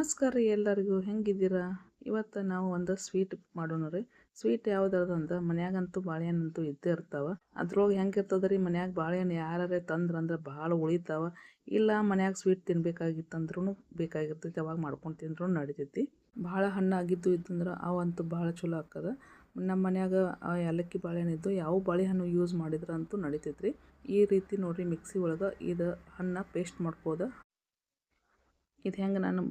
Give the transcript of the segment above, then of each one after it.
ನಮಸ್ಕಾರ ರೀ ಎಲ್ಲರಿಗೂ. ಹೆಂಗಿದ್ದೀರಾ? ಇವತ್ತು ನಾವು ಒಂದು ಸ್ವೀಟ್ ಮಾಡೋಣ ರೀ. ಸ್ವೀಟ್ ಯಾವ್ದು ಮನ್ಯಾಗಂತೂ ಬಾಳೆಹಣ್ಣಂತೂ ಇದ್ದೇ ಇರ್ತಾವೆ. ಅದ್ರೊಳಗೆ ಹೆಂಗಿರ್ತದ ರೀ? ಮನ್ಯಾಗ ಬಾಳೆಹಣ್ಣು ಯಾರೇ ತಂದ್ರಂದ್ರೆ ಭಾಳ ಉಳಿತಾವ. ಇಲ್ಲ ಮನ್ಯಾಗ ಸ್ವೀಟ್ ತಿನ್ಬೇಕಾಗಿತ್ತಂದ್ರೂ ಬೇಕಾಗಿರ್ತೈತಿ. ಅವಾಗ ಮಾಡ್ಕೊಂಡು ತಿಂದ್ರೂ ನಡಿತೈತಿ. ಭಾಳ ಹಣ್ಣಾಗಿದ್ದು ಇದ್ದಂದ್ರೆ ಅವಂತೂ ಭಾಳ ಚಲೋ ಆಕ್ಕದ ನಮ್ಮ ಮನ್ಯಾಗ ಏಲಕ್ಕಿ ಬಾಳೆಹಣ್ಣು ಇದ್ದು ಯಾವ ಬಾಳೆಹಣ್ಣು ಯೂಸ್ ಮಾಡಿದ್ರೆ ಅಂತೂ ನಡಿತೈತಿ ಈ ರೀತಿ ನೋಡಿರಿ ಮಿಕ್ಸಿ ಒಳಗೆ ಇದು ಹಣ್ಣು ಪೇಸ್ಟ್ ಮಾಡ್ಕೋದು. ಇದು ಹೆಂಗೆ ನಾನು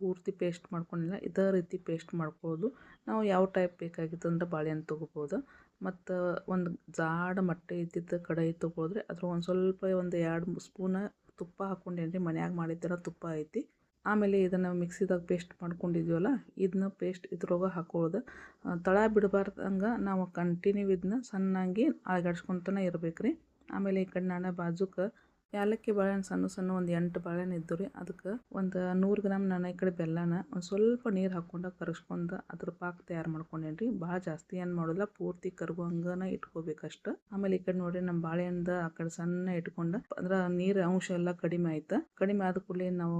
ಪೂರ್ತಿ ಪೇಸ್ಟ್ ಮಾಡ್ಕೊಂಡಿಲ್ಲ. ಇದೇ ರೀತಿ ಪೇಸ್ಟ್ ಮಾಡ್ಕೊಳ್ಳೋದು ನಾವು ಯಾವ ಟೈಪ್ ಬೇಕಾಗಿತ್ತು ಅಂದ್ರೆ ಬಾಳೆಹಣ್ಣು ತೊಗೋಬೋದು. ಮತ್ತು ಒಂದು ಜಾಡ ಮಟ್ಟೆ ಇದ್ದಿದ್ದ ಕಡಾಯಿ ತೊಗೊಳಿದ್ರೆ ಅದ್ರ ಒಂದು ಸ್ವಲ್ಪ ಒಂದು ಎರಡು ಸ್ಪೂನ ತುಪ್ಪ ಹಾಕ್ಕೊಂಡೇನಿ ರೀ ಮನ್ಯಾಗ ಮಾಡಿದ್ದರ ತುಪ್ಪ ಐತಿ. ಆಮೇಲೆ ಇದನ್ನು ಮಿಕ್ಸಿದಾಗ ಪೇಸ್ಟ್ ಮಾಡ್ಕೊಂಡಿದ್ದೀವಲ್ಲ ಇದನ್ನ ಪೇಸ್ಟ್ ಇದ್ರೊಳಗೆ ಹಾಕೊಳ್ಳೋದು ತಳ ಬಿಡಬಾರ್ದಂಗೆ ನಾವು ಕಂಟಿನ್ಯೂ ಇದನ್ನ ಸಣ್ಣಾಗಿ ಅಳಗಾಡ್ಸ್ಕೊತಾನೆ ಇರ್ಬೇಕು ರೀ ಆಮೇಲೆ ಈ ಕಡೆ ನಾನು ಬಾಜುಕ್ಕೆ ಏಲಕ್ಕಿ ಬಾಳೆಹಣ್ಣು ಸಣ್ಣ ಸಣ್ಣ ಒಂದು ಎಂಟು ಬಾಳೆಹಣ್ಣು ಇದ್ದು ರೀ ಅದಕ್ಕೆ ಒಂದು ನೂರು ಗ್ರಾಮ್ ನಾನು ಈ ಕಡೆ ಬೆಲ್ಲನ ಒಂದು ಸ್ವಲ್ಪ ನೀರು ಹಾಕ್ಕೊಂಡು ಕರಗಿಸ್ಕೊಂಡು ಅದ್ರ ಪಾಕ ತಯಾರು ಮಾಡ್ಕೊಂಡೇನಿ ರೀ ಭಾಳ ಜಾಸ್ತಿ ಏನು ಮಾಡೋಲ್ಲ ಪೂರ್ತಿ ಕರ್ಗೋ ಹಂಗನ ಇಟ್ಕೋಬೇಕಷ್ಟು ಆಮೇಲೆ ಈ ಕಡೆ ನೋಡಿರಿ ನಮ್ಮ ಬಾಳೆಹಣ್ಣು ಆ ಕಡೆ ಸಣ್ಣ ಇಟ್ಕೊಂಡು ಅಂದ್ರೆ ನೀರು ಅಂಶ ಎಲ್ಲ ಕಡಿಮೆ ಆಯ್ತು. ಕಡಿಮೆ ಆದ ಕೂಡಲೇ ನಾವು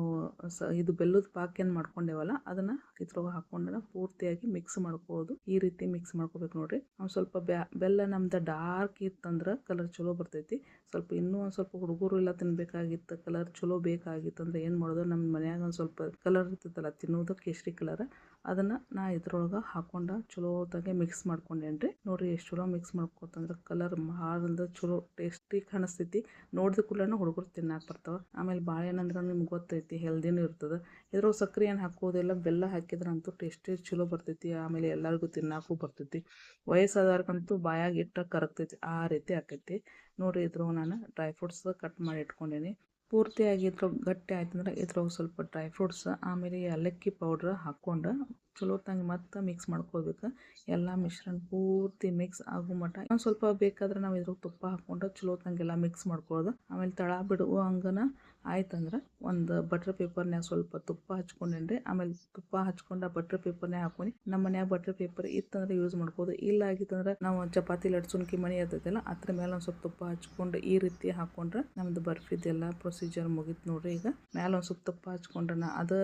ಇದು ಬೆಲ್ಲದ ಪಾಕ ಏನು ಮಾಡ್ಕೊಂಡೇವಲ್ಲ, ಅದನ್ನ ಇದ್ರೊಳಗೆ ಹಾಕ್ಕೊಂಡು ಪೂರ್ತಿಯಾಗಿ ಮಿಕ್ಸ್ ಮಾಡ್ಕೋಬೋದು ಈ ರೀತಿ ಮಿಕ್ಸ್ ಮಾಡ್ಕೋಬೇಕು ನೋಡ್ರಿ. ಸ್ವಲ್ಪ ಬೆಲ್ಲ ನಮ್ದು ಡಾರ್ಕ್ ಇತ್ತಂದ್ರೆ ಕಲರ್ ಚಲೋ ಬರ್ತೈತಿ. ಸ್ವಲ್ಪ ಇನ್ನೂ ಒಂದು ಸ್ವಲ್ಪ ಹುಡುಗರು ಎಲ್ಲ ತಿನ್ಬೇಕಾಗಿತ್ತು ಕಲರ್ ಚಲೋ ಬೇಕಾಗಿತ್ತು ಅಂದ್ರೆ ಏನು ಮಾಡೋದು? ನಮ್ಮ ಮನ್ಯಾಗ ಒಂದು ಸ್ವಲ್ಪ ಕಲರ್ ಇರ್ತೈತಲ್ಲ ತಿನ್ನೋದು ಕೇಸರಿ ಕಲರ್ ಅದನ್ನು ನಾ ಇದ್ರೊಳಗೆ ಹಾಕೊಂಡು ಚಲೋತಾಗೆ ಮಿಕ್ಸ್ ಮಾಡ್ಕೊಂಡೇನಿ ರೀ ನೋಡಿರಿ ಎಷ್ಟು ಚಲೋ ಮಿಕ್ಸ್ ಮಾಡ್ಕೊತಂದ್ರೆ ಕಲರ್ ಭಾಳ ಚಲೋ ಟೇಸ್ಟಿ ಕಾಣಿಸ್ತೈತಿ. ನೋಡಿದ ಕೂಡಲೇ ಹುಡುಗರು ತಿನ್ನಾಕ ಬರ್ತಾವೆ. ಆಮೇಲೆ ಬಾಳೆಹಣ್ಣಂದ್ರೆ ನಿಮ್ಗೆ ಗೊತ್ತೈತಿ ಹೆಲ್ದಿನೂ ಇರ್ತದೆ. ಇದ್ರೊಳಗೆ ಸಕ್ಕರೆ ಏನು ಹಾಕೋದಿಲ್ಲ, ಬೆಲ್ಲ ಹಾಕಿದ್ರಂತೂ ಟೇಸ್ಟಿ ಚಲೋ ಬರ್ತೈತಿ. ಆಮೇಲೆ ಎಲ್ಲರಿಗೂ ತಿನ್ನಾಕು ಬರ್ತೈತಿ. ವಯಸ್ಸಾದವ್ರಿಗಂತೂ ಬಾಯಾಗ ಇಟ್ಟ ಕರಗ್ತೈತಿ, ಆ ರೀತಿ ಆಕೈತಿ. ನೋಡಿರಿ ಇದ್ರೊಳಗೆ ನಾನು ಡ್ರೈ ಫ್ರೂಟ್ಸ್ ಕಟ್ ಮಾಡಿ ಇಟ್ಕೊಂಡೀನಿ. ಪೂರ್ತಿಯಾಗಿ ಇದ್ರೊಳಗೆ ಗಟ್ಟಿ ಆಯ್ತಂದ್ರೆ ಇದ್ರೊಳಗೆ ಸ್ವಲ್ಪ ಡ್ರೈ ಫ್ರೂಟ್ಸ್ ಆಮೇಲೆ ಏಲಕ್ಕಿ ಪೌಡ್ರ್ ಹಾಕ್ಕೊಂಡು ಚಲೋತ್ತಂಗೆ ಮತ್ತೆ ಮಿಕ್ಸ್ ಮಾಡ್ಕೊಳ್ಬೇಕು. ಎಲ್ಲ ಮಿಶ್ರಣ ಪೂರ್ತಿ ಮಿಕ್ಸ್ ಆಗೋ ಮಟ್ಟ ಒಂದು ಸ್ವಲ್ಪ ಬೇಕಾದ್ರೆ ನಾವು ಇದ್ರಾಗ ತುಪ್ಪ ಹಾಕ್ಕೊಂಡು ಚಲೋತ್ತಂಗೆಲ್ಲ ಮಿಕ್ಸ್ ಮಾಡ್ಕೊಳ್ಳೋದು ಆಮೇಲೆ ತಳ ಬಿಡುವ ಹಂಗನ ಆಯ್ತಂದ್ರೆ ಒಂದು ಬಟ್ರ್ ಪೇಪರ್ನ್ಯಾಗ ಸ್ವಲ್ಪ ತುಪ್ಪ ಹಚ್ಕೊಂಡೇನ್ರಿ. ಆಮೇಲೆ ತುಪ್ಪ ಹಚ್ಕೊಂಡು ಬಟ್ರ್ ಪೇಪರ್ನ್ಯಾಗ ಹಾಕೊಂಡು ನಮ್ಮ ಮನ್ಯಾಗ ಬಟ್ರ್ ಪೇಪರ್ ಇತ್ತಂದ್ರೆ ಯೂಸ್ ಮಾಡ್ಬೋದು ಇಲ್ಲ ಆಗಿತ್ತಂದ್ರೆ ನಾವು ಚಪಾತಿ ಲಡ್ಸುನ್ಕಿ ಮನೆ ಇರ್ತೈತಲ್ಲ, ಅದ್ರ ಮೇಲೆ ಒಂದು ಸ್ವಲ್ಪ ತುಪ್ಪ ಹಚ್ಕೊಂಡು ಈ ರೀತಿ ಹಾಕ್ಕೊಂಡ್ರೆ ನಮ್ದು ಬರ್ಫಿದೆಲ್ಲ ಪ್ರೊಸೀಜರ್ ಮುಗೀತು ನೋಡ್ರಿ ಈಗ. ಮೇಲೆ ಒಂದು ಸ್ವಲ್ಪ ತುಪ್ಪ ಹಚ್ಕೊಂಡ್ರೆ ಅದು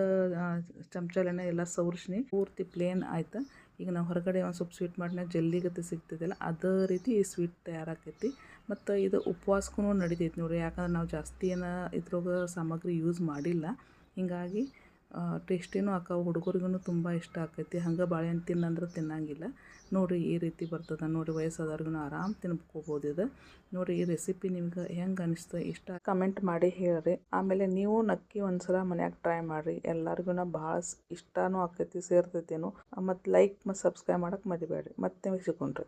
ಚಮಚಲೆನೆ ಎಲ್ಲ ಸವರ್ಸ್ನಿ. ಪೂರ್ತಿ ಪ್ಲೇನ್ ಆಯ್ತು? ಈಗ ನಾವು ಹೊರಗಡೆ ಒಂದು ಸ್ವಲ್ಪ ಸ್ವೀಟ್ ಮಾಡಿದಾಗ ಜಲ್ಲಿ ಗತಿ ಸಿಗ್ತದಲ್ಲ, ಅದೇ ರೀತಿ ಈ ಸ್ವೀಟ್ ತಯಾರಾಕೈತಿ. ಮತ್ತು ಇದು ಉಪವಾಸಕ್ಕೂ ನಡಿತೈತಿ ನೋಡಿರಿ, ಯಾಕಂದ್ರೆ ನಾವು ಜಾಸ್ತಿ ಏನು ಇದ್ರೊಳಗೆ ಸಾಮಗ್ರಿ ಯೂಸ್ ಮಾಡಿಲ್ಲ. ಹೀಗಾಗಿ ಟೇಸ್ಟಿನೂ ಆಕಾವು ಹುಡುಗರಿಗೂ ತುಂಬ ಇಷ್ಟ ಆಕೈತಿ. ಹಂಗೆ ಬಾಳೆಹಣ್ಣು ತಿನ್ನಂದ್ರೆ ತಿನ್ನಂಗಿಲ್ಲ. ನೋಡಿರಿ ಈ ರೀತಿ ಬರ್ತದೆ. ನೋಡಿ ವಯಸ್ಸಾದವ್ರಿಗೂ ಆರಾಮ್ ತಿನ್ಕೋಬೋದು ಇದು. ನೋಡಿ ಈ ರೆಸಿಪಿ ನಿಮ್ಗೆ ಹೆಂಗೆ ಅನಿಸ್ತು ಇಷ್ಟ ಕಮೆಂಟ್ ಮಾಡಿ ಹೇಳ್ರಿ. ಆಮೇಲೆ ನೀವು ನಕ್ಕಿ ಒಂದ್ಸಲ ಮನ್ಯಾಗ ಟ್ರೈ ಮಾಡಿರಿ. ಎಲ್ಲರಿಗೂ ಭಾಳ ಇಷ್ಟನೂ ಆಕೈತಿ, ಸೇರ್ತೈತೇನು. ಮತ್ತು ಲೈಕ್ ಮತ್ತು ಸಬ್ಸ್ಕ್ರೈಬ್ ಮಾಡಕ್ಕೆ ಮರಿಬೇಡ್ರಿ ಮತ್ತೆ ಸಿಗೋಣ್ರಿ.